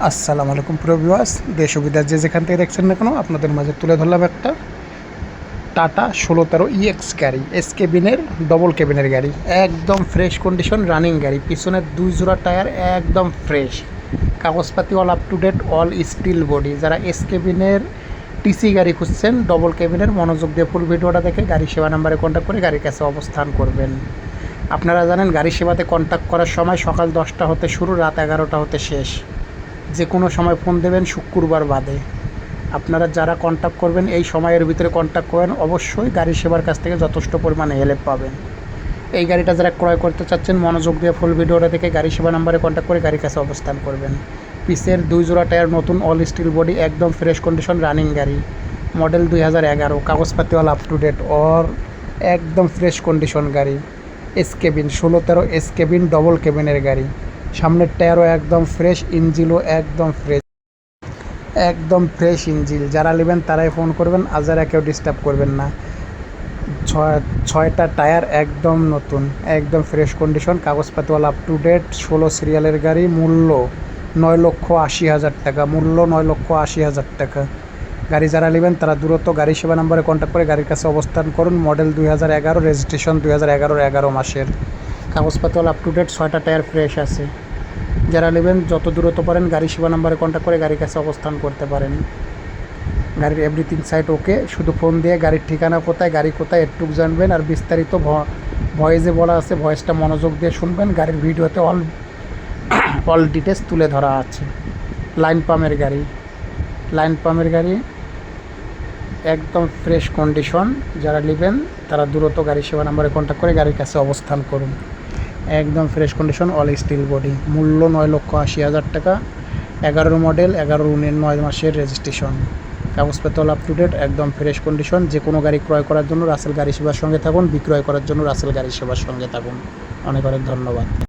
আসসালামু আলাইকুম প্রিয় ভিউয়ার্স, দেশ বিদেশ যে যেখান থেকে দেখছেন না কেন, আপনাদের মাঝে তুলে ধরলাম একটা টাটা ষোলো তেরো ইএক্স গাড়ি এস কেবিনের ডবল কেবিনের গাড়ি, একদম ফ্রেশ কন্ডিশন রানিং গাড়ি, পিছনের দুই জোড়া টায়ার একদম ফ্রেশ কাগজপাতি all up to date all steel body যারা এস কেবিনের টিসি গাড়ি খুঁজছেন ডবল কেবিনের মনোযোগ দিয়ে ফুল ভিডিওটা দেখে গাড়ি সেবা নাম্বারে কন্ট্যাক্ট করে গাড়ির কাছে অবস্থান করবেন। আপনারা জানেন গাড়ি সেবাতে কন্ট্যাক্ট করার সময় সকাল দশটা হতে শুরু, রাত এগারোটা হতে শেষ। যে কোনো সময় ফোন দেবেন শুক্রবার বাদে। আপনারা যারা কন্ট্যাক্ট করবেন, এই সময়ের ভিতরে কন্ট্যাক্ট করবেন অবশ্যই গাড়ি সেবার কাছ থেকে যথেষ্ট পরিমাণে হেল্প পাবেন। এই গাড়িটা যারা ক্রয় করতে চাচ্ছেন, মনোযোগ দিয়ে ফুল ভিডিওটা থেকে গাড়ি সেবা নাম্বারে কন্ট্যাক্ট করে গাড়ির কাছে অবস্থান করবেন। পিসের দুই জোড়া টায়ার নতুন অল স্টিল বডি একদম ফ্রেশ কন্ডিশন রানিং গাড়ি। মডেল দুই হাজার এগারো কাগজপাতি all up to date or একদম ফ্রেশ কন্ডিশন গাড়ি। এস কেবিন ষোলো তেরো এস কেবিন ডবল কেবিনের গাড়ি। সামনের টায়ারও একদম ফ্রেশ ইঞ্জিলও একদম ফ্রেশ একদম ফ্রেশ ইঞ্জিল। যারা নেবেন তারাই ফোন করবেন, আর যারা কেউ ডিস্টার্ব করবেন না। ছয়, ছয়টা টায়ার একদম নতুন, একদম ফ্রেশ কন্ডিশন কাগজপাতিওয়ালা আপ টু ডেট ষোলো সিরিয়ালের গাড়ি, মূল্য নয় লক্ষ আশি হাজার টাকা, মূল্য নয় লক্ষ আশি হাজার টাকা। গাড়ি যারা নেবেন তারা দূরত্ব গাড়ি সেবা নম্বরে কন্ট্যাক্ট করে গাড়ির কাছে অবস্থান করুন মডেল দুই হাজার এগারো রেজিস্ট্রেশন দুই হাজার এগারোর এগারো মাসের। কাগজপাতিওয়ালা আপ টু ডেট ছয়টা টায়ার ফ্রেশ আছে। যারা নেবেন, যত দূরত্ব পারেন গাড়ি সেবা নাম্বারে কন্ট্যাক্ট করে গাড়ির কাছে অবস্থান করতে পারেন। গাড়ির এভরিথিং সাইট ওকে শুধু ফোন দিয়ে গাড়ির ঠিকানা কোথায়, গাড়ি কোথায় একটু জানবেন আর বিস্তারিত ভয়েসে বলা আছে ভয়েসটা মনোযোগ দিয়ে শুনবেন, গাড়ির ভিডিওতে অল অল ডিটেলস তুলে ধরা আছে। লাইন পাম্পের গাড়ি। লাইন পাম্পের গাড়ি একদম ফ্রেশ কন্ডিশন যারা নেবেন, তারা দ্রুত গাড়ি সেবা নাম্বারে কন্ট্যাক্ট করে গাড়ির কাছে অবস্থান করুন। একদম fresh condition all steel body মূল্য নয় লক্ষ আশি হাজার টাকা। এগারো মডেল এগারো উনিশ নয় মাসের রেজিস্ট্রেশন কাগজপত্র আপ টু ডেট একদম ফ্রেশ কন্ডিশন যে কোনো গাড়ি ক্রয় করার জন্য রাসেল গাড়ি সেবার সঙ্গে থাকুন, বিক্রয় করার জন্য রাসেল গাড়ি সেবার সঙ্গে থাকুন। অনেক অনেক ধন্যবাদ।